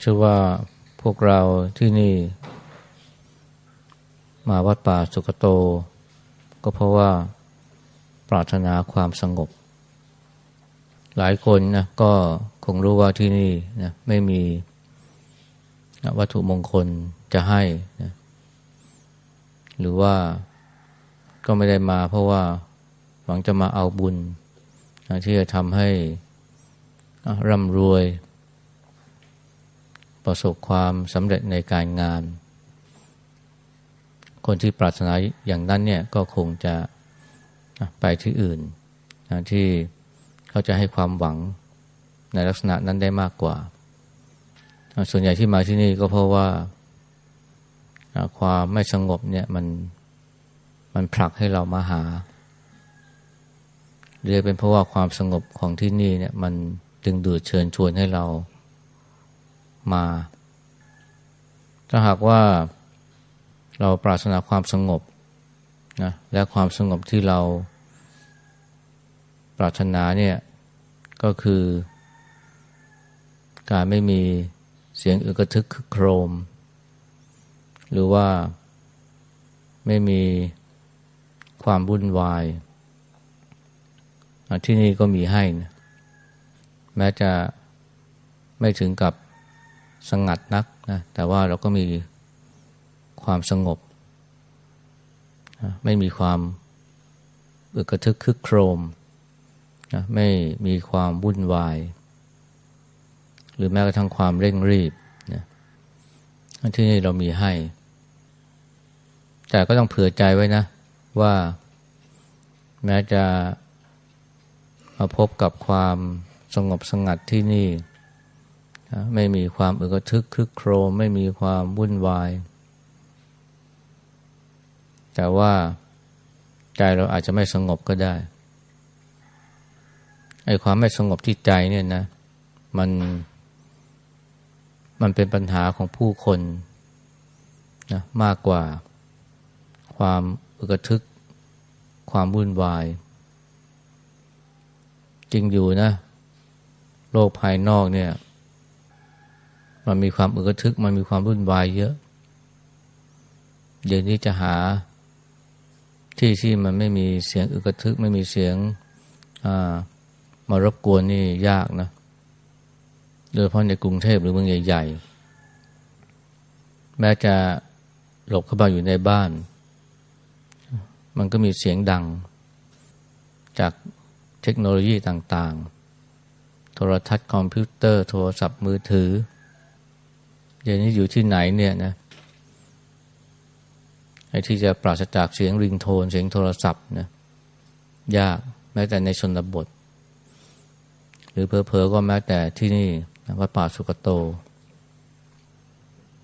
เชื่อว่าพวกเราที่นี่ มาวัดป่าสุกโต ก็เพราะว่าปรารถนาความสงบ หลายคนนะก็คงรู้ว่าที่นี่นะไม่มีวัตถุมงคลจะให้นะหรือว่าก็ไม่ได้มาเพราะว่าหวังจะมาเอาบุญนะที่จะทำให้ร่ำรวย ประสบความสำเร็จในการงาน คนที่ปรารถนาอย่างนั้นเนี่ยก็คงจะไปที่อื่นนะที่เขาจะให้ความหวังในลักษณะนั้นได้มากกว่า ส่วนใหญ่ที่มาที่นี่ก็เพราะว่าความไม่สงบเนี่ยมันมันผลักให้เรามาหาหรือเป็นเพราะว่าความสงบของที่นี่เนี่ยมันดึงดูดเชิญชวนให้เรา มา ถ้าหากว่าเราปรารถนาความสงบนะและความสงบที่เราปรารถนาเนี่ยก็คือ การไม่มีเสียงอึกระทึกคึกโครม หรือว่าไม่มีความวุ่นวาย ที่นี่ก็มีให้นะแม้จะไม่ถึงกับ สงัดนักนะแต่ว่าเราก็มีความสงบ ไม่มีความอึกระทึกคึกโครมนะไม่มีความวุ่นวาย หรือแม้กระทั่งความเร่งรีบนะที่นี่เรามีให้ แต่ก็ต้องเผื่อใจไว้นะ ว่าแม้จะมาพบกับความสงบสงัดที่นี่ ไม่มีความอึกทึกคึกโครม ไม่มีความวุ่นวาย แต่ว่าใจเราอาจจะไม่สงบก็ได้ไอ้ความไม่สงบที่ใจเนี่ยนะ มัน มันเป็นปัญหาของผู้คนนะมากกว่า ความอึกทึก ความวุ่นวาย จริงอยู่นะ โลกภายนอกเนี่ย มันมีความอึกทึก มันมีความวุ่นวายเยอะ เดี๋ยวนี้จะหาที่ที่มันไม่มีเสียงอึกทึก ไม่มีเสียงมารบกวนนี่ยากนะ โดยเฉพาะในกรุงเทพหรือเมืองใหญ่ๆ แม้จะหลบเข้าไปอยู่ในบ้าน มันก็มีเสียงดัง จากเทคโนโลยีต่างๆ โทรทัศน์คอมพิวเตอร์ โทรศัพท์มือถือ เดี๋ยวนี้อยู่ที่ไหนเนี่ยนะไอ้ที่จะปราศจากเสียงริงโทน เสียงโทรศัพท์นะยากแม้แต่ในชนบท หรือเพอๆก็แม้แต่ที่นี่วัดป่าสุกโต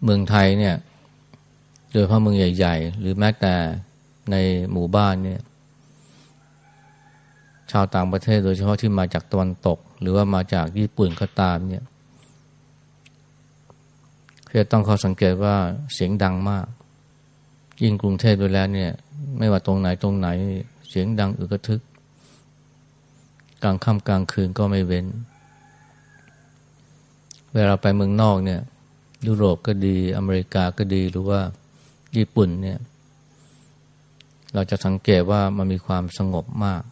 เมืองไทยเนี่ย โดยเฉพาะเมืองใหญ่ ๆ หรือแม้แต่ในหมู่บ้านเนี่ยชาวต่างประเทศโดยเฉพาะที่มาจากตะวันตก หรือว่ามาจากญี่ปุ่นก็ตามเนี่ย คือต้องขาสังเกตว่าเสียงดังมาก ยิ่งกรุงเทพไปแล้วเนี่ย ไม่ว่าตรงไหนตรงไหน เสียงดังอึกทึก กลางค่ำกลางคืนก็ไม่เว้น เวลาไปเมืองนอกเนี่ย ยุโรปก็ดีอเมริกาก็ดีหรือว่าญี่ปุ่นเนี่ย เราจะสังเกตว่ามันมีความสงบมาก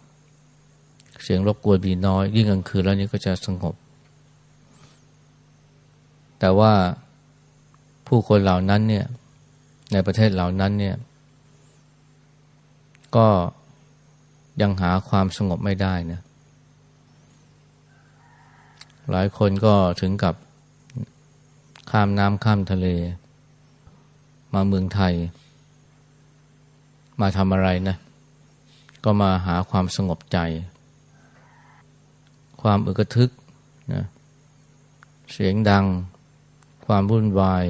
เสียงรบกวนมีน้อย ยิ่งกลางคืนแล้วนี่ก็จะสงบ แต่ว่า ผู้คนเหล่านั้นเนี่ยในประเทศเหล่านั้นเนี่ยก็ยังหาความสงบไม่ได้นะหลายคนก็ถึงกับข้ามน้ำข้ามทะเล มาเมืองไทย มาทำอะไรนะ ก็มาหาความสงบใจ ความอึกทึกนะเสียงดัง ความวุ่นวาย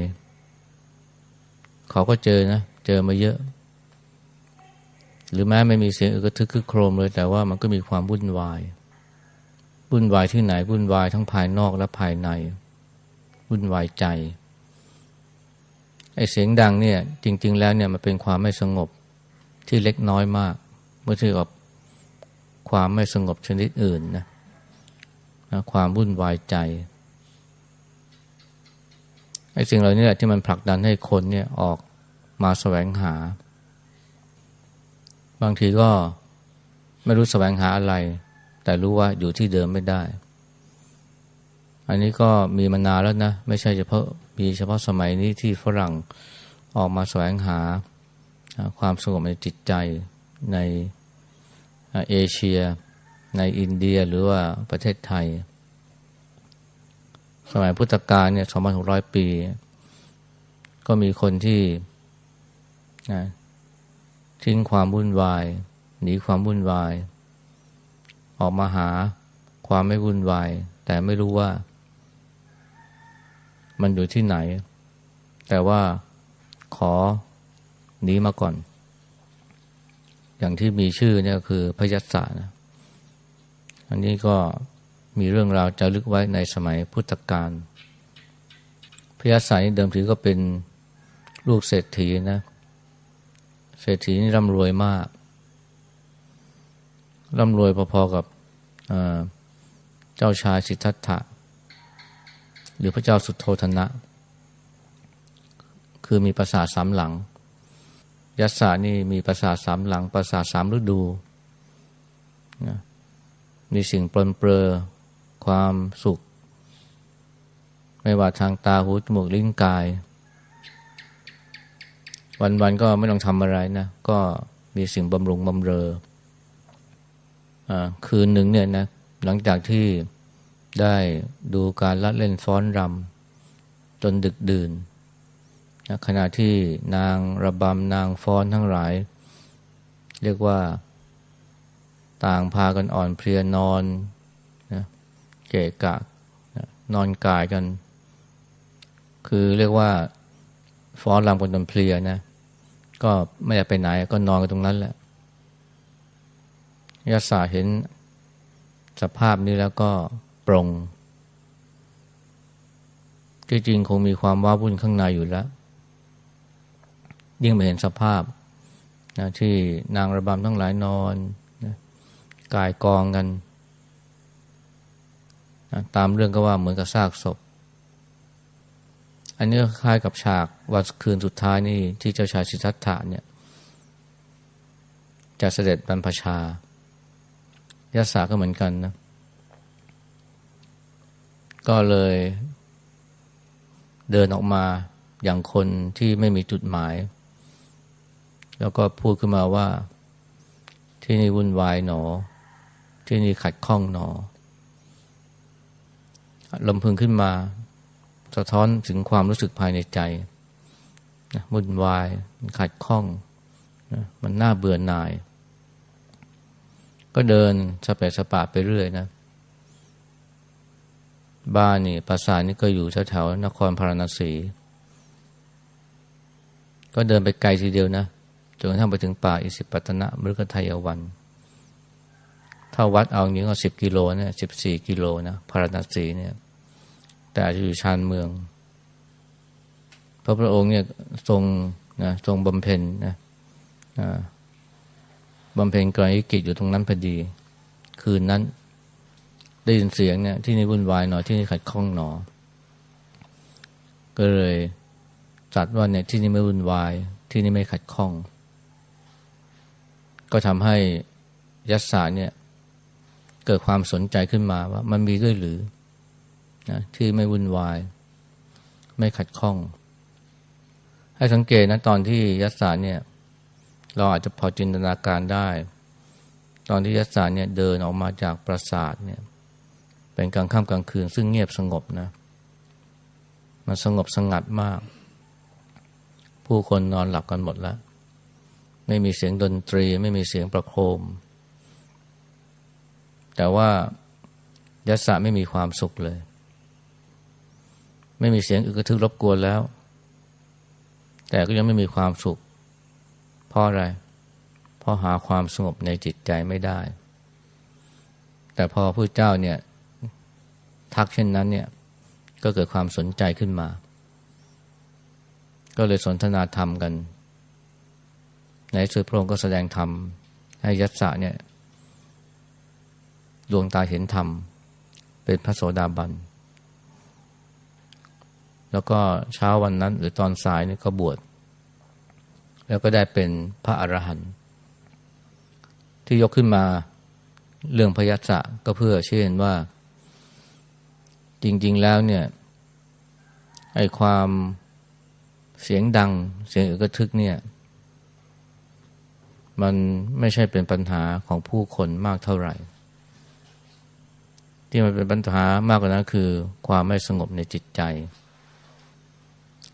เขาก็เจอนะ เจอมาเยอะ หรือแม้ไม่มีเสียงอึกทึกคึกโครมเลย แต่ว่ามันก็มีความวุ่นวาย วุ่นวายที่ไหนวุ่นวายทั้งภายนอกและภายใน วุ่นวายใจ ไอ้เสียงดังเนี่ย จริง ๆ แล้วเนี่ยมันเป็นความไม่สงบที่เล็กน้อยมาก เมื่อเทียบกับความไม่สงบชนิดอื่นนะความวุ่นวายใจไอ้สิ่งเหล่านี้แหละที่มันผลักดันให้คนเนี่ยออก มาแสวงหา บางทีก็ไม่รู้แสวงหาอะไร แต่รู้ว่าอยู่ที่เดิมไม่ได้ อันนี้ก็มีมานานแล้วนะ ไม่ใช่เฉพาะมีเฉพาะสมัยนี้ที่ฝรั่งออกมาแสวงหาความสงบในจิตใจในเอเชีย ในอินเดียหรือว่าประเทศไทย สมัยพุทธกาลเนี่ย 2,600 ปี ก็มีคนที่ นะทิ้งความวุ่นวาย หนีความวุ่นวาย ออกมาหาความไม่วุ่นวาย แต่ไม่รู้ว่า มันอยู่ที่ไหน แต่ว่าขอหนีมาก่อน อย่างที่มีชื่อเนี่ยคือพยัสสะนะอันนี้ก็มีเรื่องราวจะลึกไว้ในสมัยพุทธกาลพยัสสะนี่เดิมทีก็เป็นลูกเศรษฐีนะเเศรษฐีนี่ร่ำรวยมากร่ำรวยพอๆกับเจ้าชายสิทธัตถะ หรือพระเจ้าสุโธธนะ คือมีประสาทสามหลัง ยัสสานี่มีประสาทสามหลัง ประสาทสามฤดูนะมีสิ่งปลนเปลือความสุข ไม่ว่าทางตาหูจมูกลิ้นกาย วันๆก็ไม่ต้องทำอะไรนะ ก็มีสิ่งบำรุงบำเรออคืนหนึ่งเนี่ยนะ หลังจากที่ได้ดูการละเล่นฟ้อนรำจนดึกดื่นนะขณะที่นางระบำนางฟ้อนทั้งหลาย เรียกว่าต่างพากันอ่อนเพลียนอนนะเกะกะนะนอนกายกัน คือเรียกว่าฟ้อนรำกันจนเพลียนะ ก็ไม่ได้ไปไหนก็นอนกันตรงนั้นแหละยาสาเห็นสภาพนี้แล้วก็ปรงจริงๆคงมีความว้าวุ่นข้างในอยู่แล้ว ยิ่งไปเห็นสภาพนะที่นางระบำทั้งหลายนอนกายกองกันนะตามเรื่องก็ว่าเหมือนกับซากศพ อันนี้คล้ายกับฉากวันคืนสุดท้ายนี่ที่เจ้าชายสิทธัตถะเนี่ยจะเสด็จบรรพชายาสาก็เหมือนกันนะ ก็เลยเดินออกมาอย่างคนที่ไม่มีจุดหมาย แล้วก็พูดขึ้นมาว่า ที่นี่วุ่นวายหนอ ที่นี่ขัดข้องหนอลำพึงขึ้นมา สะท้อนถึงความรู้สึกภายในใจนะวุ่นวายมันขัดข้องนะมันน่าเบื่อหน่าย ก็เดินสเปะสปะไปเรื่อยนะ บ้านนี่ภาษานี่ก็อยู่แถวๆนครพาราณสี ก็เดินไปไกลทีเดียวนะจนกระทั่งไปถึงป่าอิสิปตนะมฤคทายวัน ถ้าวัดเอาอย่างนี้ก็สิบกิโลเนี่ยสิบสี่กิโลนะพาราณสีเนี่ย แต่อาจจะอยู่ชานเมือง พระพระองค์เนี่ยทรงนะทรงบำเพ็ญนะบำเพ็ญกรณีกิจอยู่ตรงนั้นพอดี คืนนั้น ได้ยินเสียงเนี่ยที่นี่วุ่นวายหน่อยที่นี่ขัดข้องหนอ ก็เลยจัดว่าเนี่ยที่นี่ไม่วุ่นวาย ที่นี่ไม่ขัดข้อง ก็ทำให้ยัสสาเนี่ย เกิดความสนใจขึ้นมาว่ามันมีด้วยหรือ นะที่ไม่วุ่นวาย ไม่ขัดข้อง ให้สังเกตนะตอนที่ยัสสาเนี่ยเราอาจจะพอจินตนาการได้ ตอนที่ยัสสาเนี่ยเดินออกมาจากปราสาทเนี่ยเป็นกลางค่ำกลางคืน ซึ่งเงียบสงบนะ มันสงบสงัดมาก ผู้คนนอนหลับกันหมดแล้ว ไม่มีเสียงดนตรี ไม่มีเสียงประโคม แต่ว่ายัสสะไม่มีความสุขเลย ไม่มีเสียงอึกระทึกรบกวนแล้ว แต่ก็ยังไม่มีความสุข เพราะอะไร เพราะหาความสงบในจิตใจไม่ได้ แต่พอพระเจ้าเนี่ย ทักเช่นนั้นเนี่ย ก็เกิดความสนใจขึ้นมา ก็เลยสนทนาธรรมกัน ในสุดพระองค์ก็แสดงธรรม ให้ยัสสะเนี่ยดวงตาเห็นธรรม เป็นพระโสดาบัน แล้วก็เช้าวันนั้น หรือตอนสายนี่ก็บวชแล้วก็ได้เป็นพระอรหันต์ที่ยกขึ้นมาเรื่องพยัสสะก็เพื่อเชื่อว่า จริง ๆ แล้วเนี่ยไอ้ความเสียงดัง เสียงอึกทึกเนี่ย มันไม่ใช่เป็นปัญหาของผู้คนมากเท่าไหร่ ที่มันเป็นปัญหามากกว่านั้นคือความไม่สงบในจิตใจ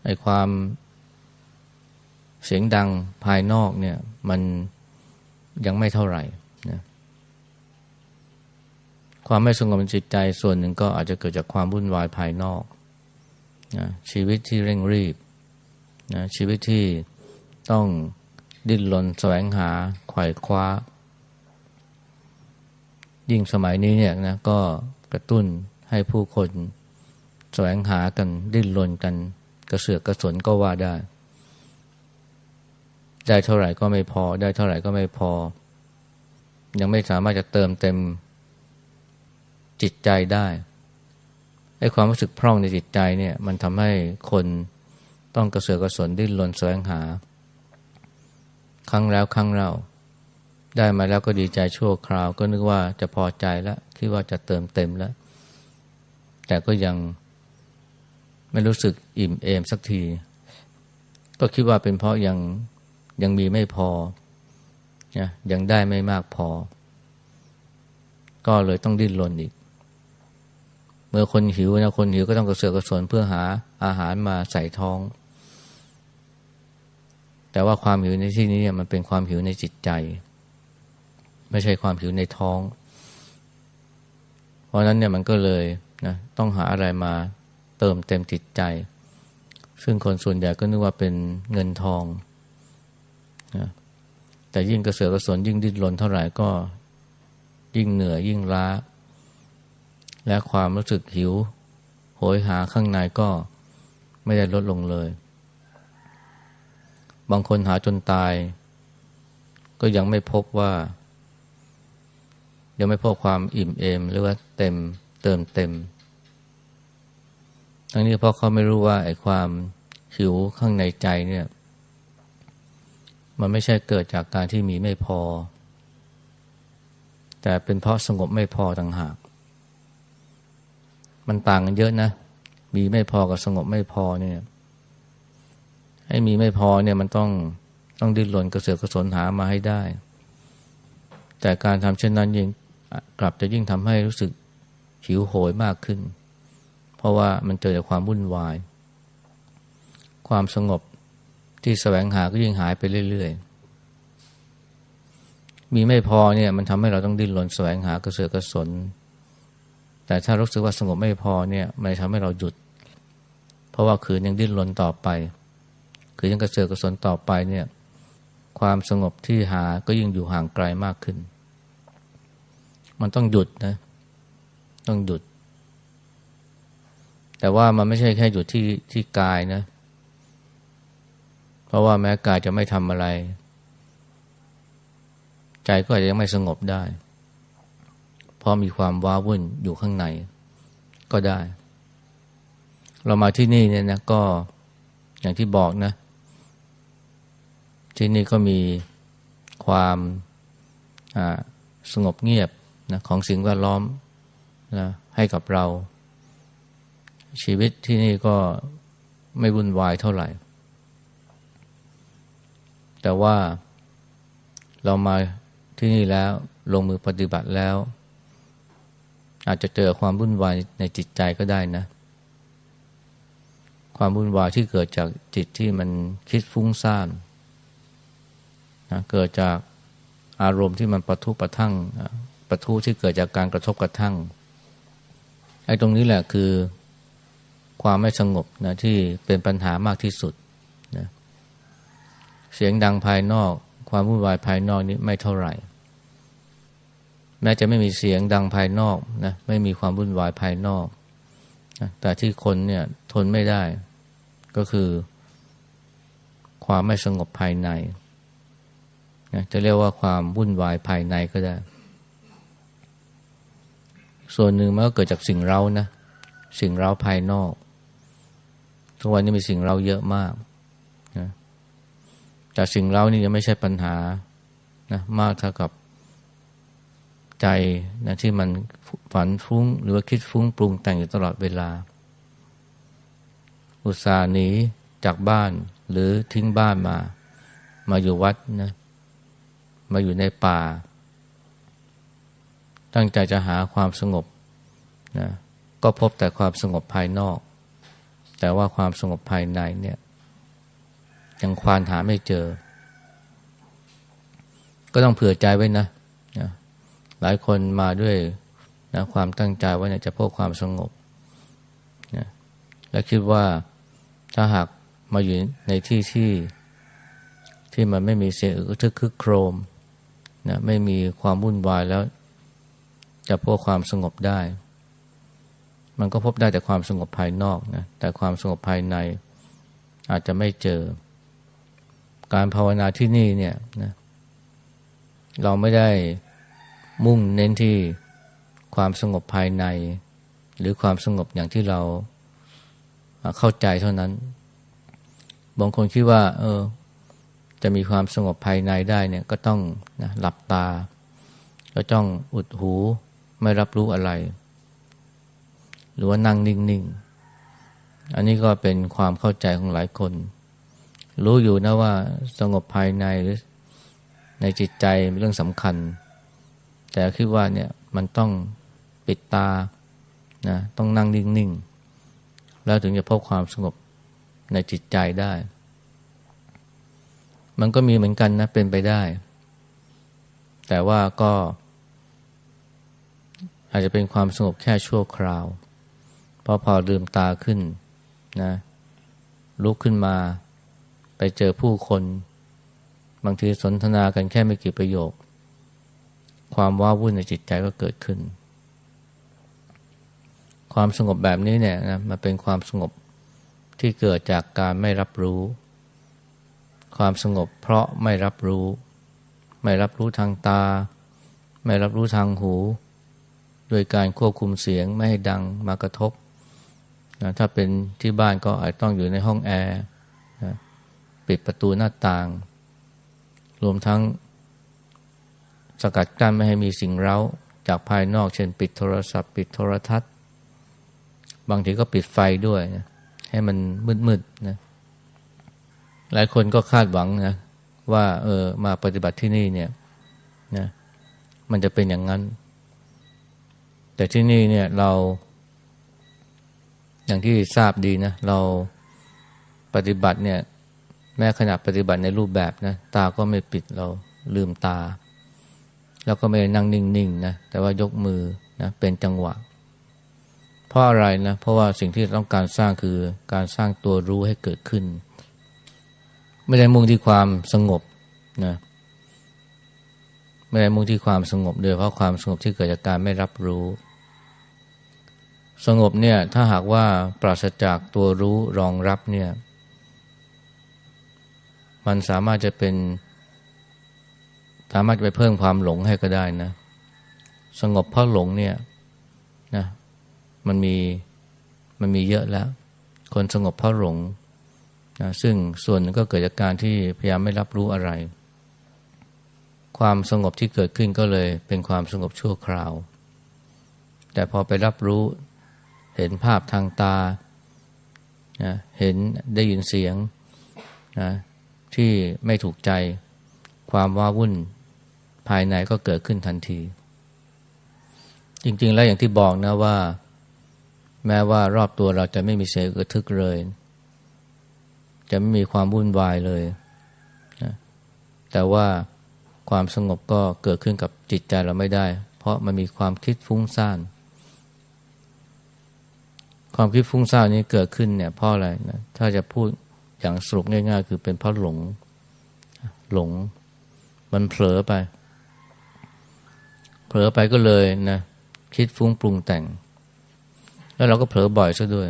ไอ้ความเสียงดังภายนอกเนี่ยมันยังไม่เท่าไหร่นะความไม่สงบในจิตใจส่วนหนึ่งก็อาจจะเกิดจากความวุ่นวายภายนอกนะชีวิตที่เร่งรีบนะชีวิตที่ต้องดิ้นรนแสวงหาไขว่คว้า ยิ่งสมัยนี้เนี่ยนะก็กระตุ้นให้ผู้คนแสวงหากันดิ้นรนกัน กระเสือกกระสนก็ว่าได้ ได้เท่าไหร่ก็ไม่พอ ได้เท่าไหร่ก็ไม่พอ ยังไม่สามารถจะเติมเต็มจิตใจได้ไอ้ความรู้สึกพร่องในจิตใจเนี่ยมันทำให้คนต้องกระเสือกกระสนดิ้นรนแสวงหา ครั้งแล้วครั้งเล่าได้มาแล้วก็ดีใจชั่วคราว ก็นึกว่าจะพอใจแล้วคิดว่าจะเติมเต็มแล้ว แต่ก็ยัง ไม่รู้สึกอิ่มเอมสักที ก็คิดว่าเป็นเพราะยังยังมีไม่พอนะยังได้ไม่มากพอ ก็เลยต้องดิ้นรนอีก เมื่อคนหิวนะคนหิวก็ต้องกระเสือกกระสนเพื่อหาอาหารมาใส่ท้อง แต่ว่าความหิวในที่นี้เนี่ยมันเป็นความหิวในจิตใจ ไม่ใช่ความหิวในท้อง เพราะนั้นเนี่ยมันก็เลยนะต้องหาอะไรมา เติมเต็มจิตใจ ซึ่งคนส่วนใหญ่ก็นึกว่าเป็นเงินทองนะแต่ยิ่งกระเสือกกระสนยิ่งดิ้นรนเท่าไหร่ก็ยิ่งเหนื่อยยิ่งล้า และความรู้สึกหิว โหยหาข้างในก็ไม่ได้ลดลงเลย บางคนหาจนตาย ก็ยังไม่พบว่า ยังไม่พบความอิ่มเอมหรือว่าเต็มเติมเต็ม ทั้งนี้เพราะเขาไม่รู้ว่าไอ้ความหิวข้างในใจเนี่ย มันไม่ใช่เกิดจากการที่มีไม่พอ แต่เป็นเพราะสงบไม่พอต่างหาก มันต่างกันเยอะนะ มีไม่พอกับสงบไม่พอเนี่ยให้มีไม่พอเนี่ยมันต้องต้องดิ้นรนกระเสือกกระสนหามาให้ได้ แต่การทำเช่นนั้นยิ่งกลับจะยิ่งทำให้รู้สึกหิวโหยมากขึ้น เพราะว่ามันเจอจากความวุ่นวาย ความสงบที่แสวงหาก็ยิ่งหายไปเรื่อย ๆ มีไม่พอเนี่ยมันทำให้เราต้องดิ้นรนแสวงหากระเสือกกระสน แต่ถ้ารู้สึกว่าสงบไม่พอเนี่ยมันทำให้เราหยุด เพราะว่าคืนยังดิ้นรนต่อไป คือยังกระเสือกกระสนต่อไปเนี่ยความสงบที่หาก็ยิ่งอยู่ห่างไกลมากขึ้น มันต้องหยุดนะ ต้องหยุด แต่ว่ามันไม่ใช่แค่หยุดที่ที่กายนะ เพราะว่าแม้กายจะไม่ทำอะไร ใจก็อาจจะยังไม่สงบได้ เพราะมีความว้าวุ่นอยู่ข้างในก็ได้ เรามาที่นี่เนี่ยนะก็อย่างที่บอกนะ ที่นี่ก็มีความสงบเงียบนะของสิ่งแวดล้อมนะให้กับเรา ชีวิตที่นี่ก็ไม่วุ่นวายเท่าไหร่ แต่ว่าเรามาที่นี่แล้วลงมือปฏิบัติแล้ว อาจจะเจอความวุ่นวายในจิตใจก็ได้นะ ความวุ่นวายที่เกิดจากจิตที่มันคิดฟุ้งซ่านนะเกิดจากอารมณ์ที่มันประทุประทั่งประทุที่เกิดจากการกระทบกระทั่งไอ้ตรงนี้แหละคือ ความไม่สงบนะที่เป็นปัญหามากที่สุดนะเสียงดังภายนอก ความวุ่นวายภายนอกนี้ไม่เท่าไหร่ แม้จะไม่มีเสียงดังภายนอกนะไม่มีความวุ่นวายภายนอกนะแต่ที่คนเนี่ยทนไม่ได้ ก็คือ ความไม่สงบภายในนะจะเรียกว่าความวุ่นวายภายในก็ได้ ส่วนหนึ่งมันก็เกิดจากสิ่งเรานะสิ่งเราภายนอก ทุกวันนี้มีสิ่งเราเยอะมากนะแต่สิ่งเรานี่ยังไม่ใช่ปัญหานะมากเท่ากับใจนะที่มันฝันฟุ้ง หรือว่าคิดฟุ้งปรุงแต่งอยู่ตลอดเวลา อุตส่าห์หนีจากบ้านหรือทิ้งบ้านมา มาอยู่วัดนะมาอยู่ในป่า ตั้งใจจะหาความสงบนะก็พบแต่ความสงบภายนอก แต่ว่าความสงบภายในเนี่ย ยังควานหาไม่เจอ ก็ต้องเผื่อใจไว้นะนะหลายคนมาด้วยนะความตั้งใจว่าเนี่ยจะพบความสงบนะและคิดว่าถ้าหากมาอยู่ในที่ที่ที่มันไม่มีเสียงอึกทึกคึกโครมนะไม่มีความวุ่นวายแล้วจะพบความสงบได้ มันก็พบได้แต่ความสงบภายนอกนะแต่ความสงบภายในอาจจะไม่เจอ การภาวนาที่นี่เนี่ยนะเราไม่ได้มุ่งเน้นที่ความสงบภายใน หรือความสงบอย่างที่เราเข้าใจเท่านั้น บางคนคิดว่า เออ จะมีความสงบภายในได้เนี่ยก็ต้องนะหลับตาก็จ้องอุดหูไม่รับรู้อะไร หรือว่านั่งนิ่งๆ อันนี้ก็เป็นความเข้าใจของหลายคน รู้อยู่นะว่าสงบภายในหรือในจิตใจเป็นเรื่องสำคัญ แต่คิดว่าเนี่ยมันต้องปิดตานะต้องนั่งนิ่งๆ แล้วถึงจะพบความสงบในจิตใจได้ มันก็มีเหมือนกันนะเป็นไปได้ แต่ว่าก็อาจจะเป็นความสงบแค่ชั่วคราว พราะพอลืมตาขึ้นนะ ลุกขึ้นมา ไปเจอผู้คน บางทีสนทนากันแค่ไม่กี่ประโยค ความว้าวุ่นในจิตใจก็เกิดขึ้น ความสงบแบบนี้เนี่ยนะมันเป็นความสงบที่เกิดจากการไม่รับรู้ ความสงบเพราะไม่รับรู้ ไม่รับรู้ทางตา ไม่รับรู้ทางหู โดยการควบคุมเสียงไม่ให้ดังมากระทบ นะถ้าเป็นที่บ้านก็อาจต้องอยู่ในห้องแอร์นะปิดประตูหน้าต่าง รวมทั้งสกัดกั้นไม่ให้มีสิ่งเร้าจากภายนอก เช่นปิดโทรศัพท์ ปิดโทรทัศน์ บางทีก็ปิดไฟด้วยนะให้มันมืดๆนะหลายคนก็คาดหวังนะว่าเออมาปฏิบัติที่นี่เนี่ยนะมันจะเป็นอย่างนั้น แต่ที่นี่เนี่ยเรา อย่างที่ทราบดีนะ เราปฏิบัติเนี่ย แม้ขณะปฏิบัติในรูปแบบนะ ตาก็ไม่ปิดเราลืมตา แล้วก็ไม่นั่งนิ่งๆนะแต่ว่ายกมือนะเป็นจังหวะ เพราะอะไรนะ เพราะว่าสิ่งที่ต้องการสร้างคือการสร้างตัวรู้ให้เกิดขึ้น ไม่ได้มุ่งที่ความสงบนะไม่ได้มุ่งที่ความสงบโดยเพราะความสงบที่เกิดจากการไม่รับรู้ สงบเนี่ยถ้าหากว่าปราศจากตัวรู้รองรับเนี่ย มันสามารถจะเป็น สามารถจะไปเพิ่มความหลงให้ก็ได้นะ สงบเพราะหลงเนี่ยนะมันมีมันมีเยอะแล้ว คนสงบเพราะหลงนะซึ่งส่วนนึงก็เกิดจากการที่พยายามไม่รับรู้อะไร ความสงบที่เกิดขึ้นก็เลยเป็นความสงบชั่วคราว แต่พอไปรับรู้ เห็นภาพทางตานะเห็นได้ยินเสียงนะที่ไม่ถูกใจความว้าวุ่นภายในก็เกิดขึ้นทันที จริง ๆ แล้วอย่างที่บอกนะว่า แม้ว่ารอบตัวเราจะไม่มีเสียงกระทึกเลย จะไม่มีความวุ่นวายเลยนะแต่ว่าความสงบก็เกิดขึ้นกับจิตใจเราไม่ได้ เพราะมันมีความคิดฟุ้งซ่าน ความคิดฟุ้งซ่านนี้เกิดขึ้นเนี่ยเพราะอะไรนะถ้าจะพูดอย่างสรุปง่าย ๆ คือเป็นเพราะหลง หลง มันเผลอไป เผลอไปก็เลยนะคิดฟุ้งปรุงแต่ง แล้วเราก็เผลอบ่อยซะด้วย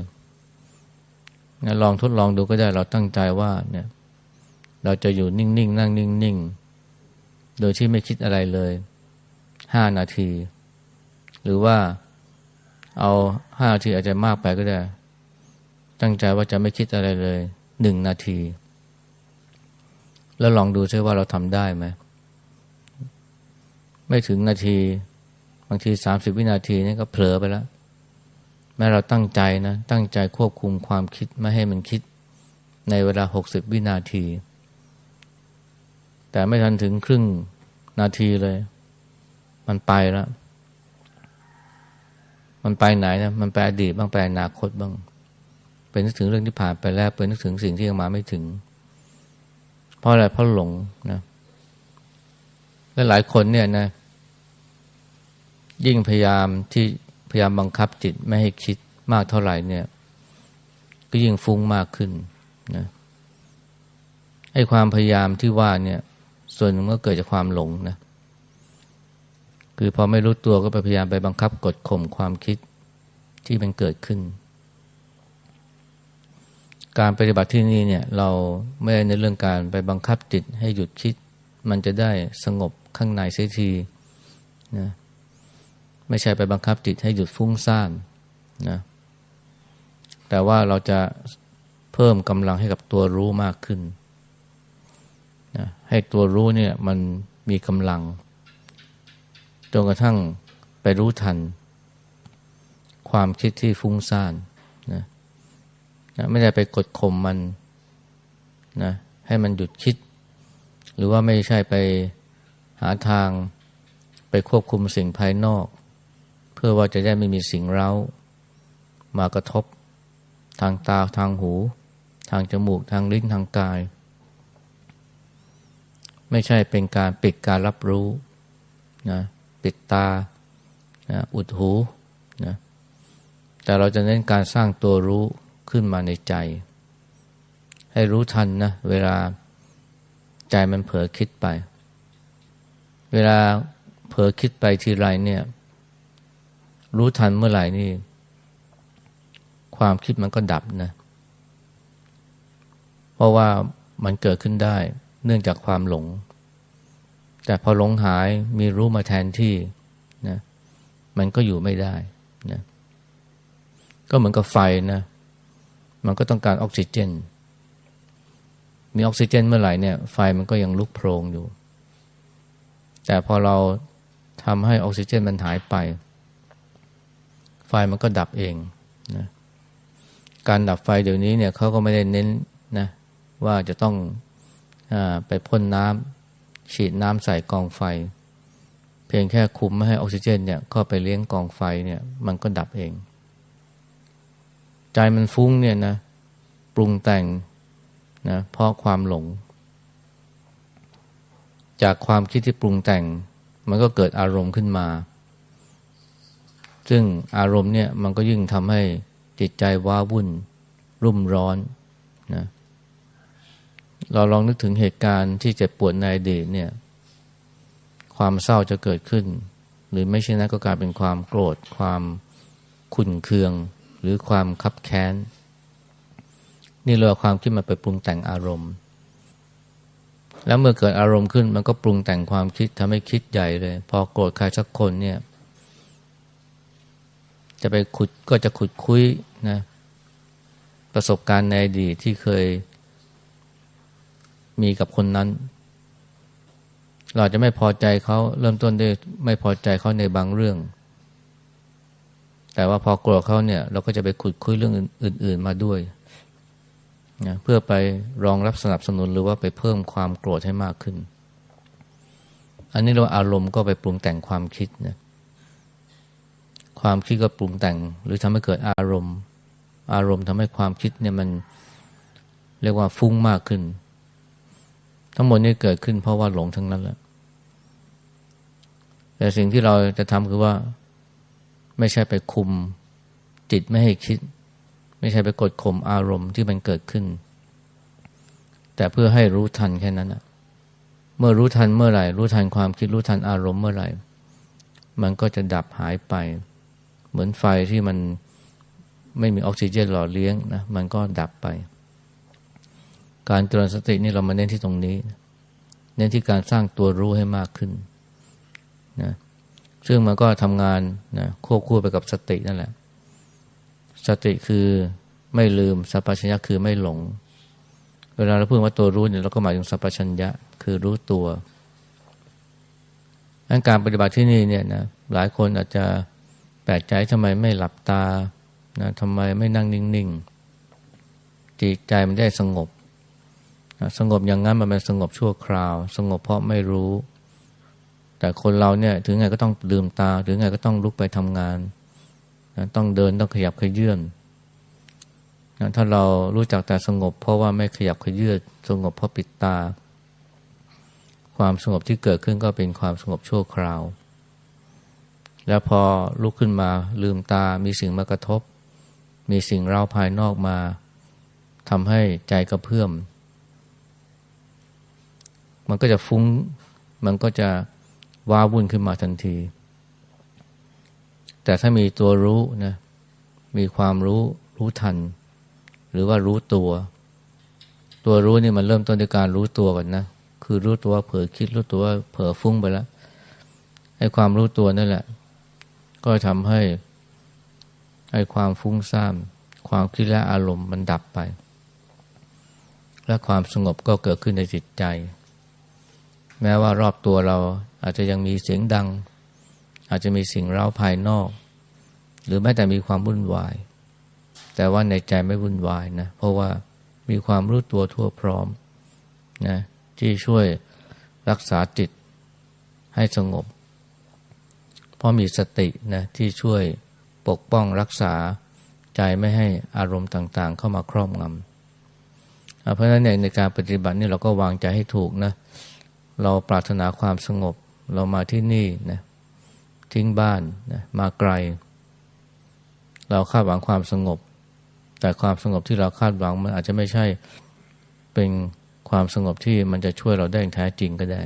นะลองทดลองดูก็ได้เราตั้งใจว่าเนี่ย เราจะอยู่นิ่งๆนั่งนิ่งๆ โดยที่ไม่คิดอะไรเลยห้านาที หรือว่า เอาห้านาทีอาจจะมากไปก็ได้ ตั้งใจว่าจะไม่คิดอะไรเลยหนึ่งนาที แล้วลองดูซิว่าเราทำได้ไหมไม่ถึงนาที บางทีสามสิบวินาทีนี่ก็เผลอไปแล้ว แม้เราตั้งใจนะ ตั้งใจควบคุมความคิดไม่ให้มันคิดในเวลาหกสิบวินาที แต่ไม่ทันถึงครึ่งนาทีเลย มันไปแล้ว มันไปไหนนะมันไปอดีตบ้างไปอนาคตบ้างเป็นนึกถึงเรื่องที่ผ่านไปแล้วเป็นนึกถึงสิ่งที่ยังมาไม่ถึง เพราะอะไรเพราะหลงนะและหลายคนเนี่ยนะ ยิ่งพยายามที่พยายามบังคับจิตไม่ให้คิดมากเท่าไหร่เนี่ย ก็ยิ่งฟุ้งมากขึ้นนะให้ความพยายามที่ว่าเนี่ย ส่วนหนึ่งก็เกิดจากความหลงนะ คือพอไม่รู้ตัวก็พยายามไปบังคับกดข่มความคิดที่มันเกิดขึ้น การปฏิบัติที่นี่เนี่ยเราไม่ได้ในเรื่องการไปบังคับจิตให้หยุดคิด มันจะได้สงบข้างในเสียทีนะไม่ใช่ไปบังคับจิตให้หยุดฟุ้งซ่านนะแต่ว่าเราจะเพิ่มกำลังให้กับตัวรู้มากขึ้นนะให้ตัวรู้เนี่ยมันมีกำลัง จนกระทั่งไปรู้ทัน ความคิดที่ฟุ้งซ่านนะนะไม่ได้ไปกดข่มมันนะให้มันหยุดคิด หรือว่าไม่ใช่ไปหาทางไปควบคุมสิ่งภายนอก เพื่อว่าจะได้ไม่มีสิ่งเร้ามากระทบ ทางตาทางหู ทางจมูกทางลิ้นทางกาย ไม่ใช่เป็นการปิดการรับรู้นะ ปิดตานะอุดหูนะแต่เราจะเน้นการสร้างตัวรู้ขึ้นมาในใจ ให้รู้ทันนะเวลาใจมันเผลอคิดไป เวลาเผลอคิดไปทีไรเนี่ย รู้ทันเมื่อไหร่นี่ ความคิดมันก็ดับนะ เพราะว่ามันเกิดขึ้นได้ เนื่องจากความหลง แต่พอหลงหายมีรู้มาแทนที่นะมันก็อยู่ไม่ได้นะก็เหมือนกับไฟนะ มันก็ต้องการออกซิเจน มีออกซิเจนเมื่อไหร่เนี่ย ไฟมันก็ยังลุกโพลงอยู่ แต่พอเราทำให้ออกซิเจนมันหายไป ไฟมันก็ดับเองนะการดับไฟเดี๋ยวนี้เนี่ยเขาก็ไม่ได้เน้นนะว่าจะต้องอไปพ่นน้ำ ฉีดน้ำใส่กองไฟ เพียงแค่คุมไม่ให้ออกซิเจนเนี่ยเข้าไปเลี้ยงกองไฟเนี่ยมันก็ดับเอง ใจมันฟุ้งเนี่ยนะปรุงแต่งนะเพราะความหลง จากความคิดที่ปรุงแต่ง มันก็เกิดอารมณ์ขึ้นมา ซึ่งอารมณ์เนี่ยมันก็ยิ่งทำให้จิตใจว้าวุ่น รุ่มร้อน เราลองนึกถึงเหตุการณ์ที่เจ็บปวดในอดีตเนี่ย ความเศร้าจะเกิดขึ้น หรือไม่ใช่นั้นก็กลายเป็นความโกรธ ความขุ่นเคือง หรือความคับแค้น นี่เราความคิดมาไปปรุงแต่งอารมณ์ แล้วเมื่อเกิดอารมณ์ขึ้นมันก็ปรุงแต่งความคิดทำให้คิดใหญ่เลย พอโกรธใครสักคนเนี่ย จะไปขุดก็จะขุดคุยนะประสบการณ์ในอดีตที่เคย มีกับคนนั้น เราจะไม่พอใจเขาเริ่มต้นด้วยไม่พอใจเขาในบางเรื่อง แต่ว่าพอโกรธเขาเนี่ย เราก็จะไปขุดคุยเรื่องอื่น ๆ มาด้วยนะเพื่อไปรองรับสนับสนุนหรือว่าไปเพิ่มความโกรธให้มากขึ้น อันนี้เราอารมณ์ก็ไปปรุงแต่งความคิดนะความคิดก็ปรุงแต่ง หรือทำให้เกิดอารมณ์ อารมณ์ทำให้ความคิดเนี่ยมันเรียกว่าฟุ้งมากขึ้น ทั้งหมดนี้เกิดขึ้นเพราะว่าหลงทั้งนั้นแหละแต่สิ่งที่เราจะทำคือว่า ไม่ใช่ไปคุมจิตไม่ให้คิด ไม่ใช่ไปกดข่มอารมณ์ที่มันเกิดขึ้น แต่เพื่อให้รู้ทันแค่นั้นนะเมื่อรู้ทันเมื่อไหร่ รู้ทันความคิดรู้ทันอารมณ์เมื่อไหร่ มันก็จะดับหายไป เหมือนไฟที่มันไม่มีออกซิเจนหล่อเลี้ยงนะมันก็ดับไป การเจริญสตินี่เรามาเน้นที่ตรงนี้ เน้นที่การสร้างตัวรู้ให้มากขึ้นนะซึ่งมันก็ทำงานนะควบคู่ไปกับสตินั่นแหละ สติคือไม่ลืมสัพพัญญะคือไม่หลง เวลาเราพูดว่าตัวรู้เนี่ยเราก็หมายถึงสัพพัญญะคือรู้ตัวอันการปฏิบัติที่นี่เนี่ยนะหลายคนอาจจะแปลกใจทำไมไม่หลับตานะทำไมไม่นั่งนิ่งๆจิตใจมันได้สงบ สงบอย่างนั้นมันเป็นสงบชั่วคราว สงบเพราะไม่รู้ แต่คนเราเนี่ยถึงไงก็ต้องลืมตา ถึงไงก็ต้องลุกไปทำงานนะต้องเดินต้องขยับขยื่นนะถ้าเรารู้จักแต่สงบ เพราะว่าไม่ขยับขยื่นสงบเพราะปิดตา ความสงบที่เกิดขึ้นก็เป็นความสงบชั่วคราว แล้วพอลุกขึ้นมาลืมตามีสิ่งมากระทบ มีสิ่งเร้าภายนอกมาทำให้ใจกระเพื่อม มันก็จะฟุ้ง มันก็จะว้าวุ่นขึ้นมาทันที แต่ถ้ามีตัวรู้นะมีความรู้รู้ทัน หรือว่ารู้ตัว ตัวรู้นี่มันเริ่มต้นด้วยการรู้ตัวก่อนนะคือรู้ตัวว่าเผลอคิดรู้ตัวว่าเผลอฟุ้งไปแล้วไอ้ความรู้ตัวนั่นแหละ ก็ทำให้ไอ้ความฟุ้งซ่านความคิดและอารมณ์มันดับไป และความสงบก็เกิดขึ้นในจิตใจ แม้ว่ารอบตัวเราอาจจะยังมีเสียงดัง อาจจะมีสิ่งเร้าภายนอก หรือแม้แต่มีความวุ่นวาย แต่ว่าในใจไม่วุ่นวายนะ เพราะว่ามีความรู้ตัวทั่วพร้อมนะที่ช่วยรักษาจิตให้สงบ เพราะมีสตินะที่ช่วยปกป้องรักษาใจไม่ให้อารมณ์ต่างๆ เข้ามาครอบงำเพราะฉะนั้นในการปฏิบัตินี่เราก็วางใจให้ถูกนะเเราปรารถนาความสงบ เรามาที่นี่นะทิ้งบ้านนะมาไกล เราคาดหวังความสงบ แต่ความสงบที่เราคาดหวังมันอาจจะไม่ใช่เป็นความสงบที่มันจะช่วยเราได้อย่างแท้จริงก็ได้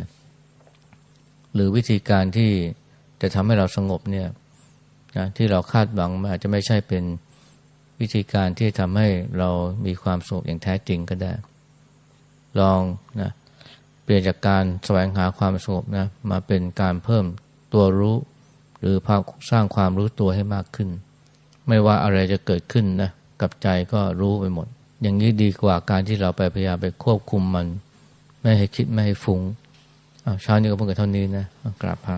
หรือวิธีการที่จะทำให้เราสงบเนี่ยนะที่เราคาดหวังมันอาจจะไม่ใช่เป็นวิธีการที่ทำให้เรามีความสงบอย่างแท้จริงก็ได้ ลองนะ เปลี่ยนจากการแสวงหาความสงบนะมาเป็นการเพิ่มตัวรู้ หรือภาสร้างความรู้ตัวให้มากขึ้น ไม่ว่าอะไรจะเกิดขึ้นนะกับใจก็รู้ไปหมด อย่างนี้ดีกว่าการที่เราไปพยายามไปควบคุมมัน ไม่ให้คิดไม่ให้ฟุง้งเช้านี้ก็เพิ่งเท่านี้นะกราบพระ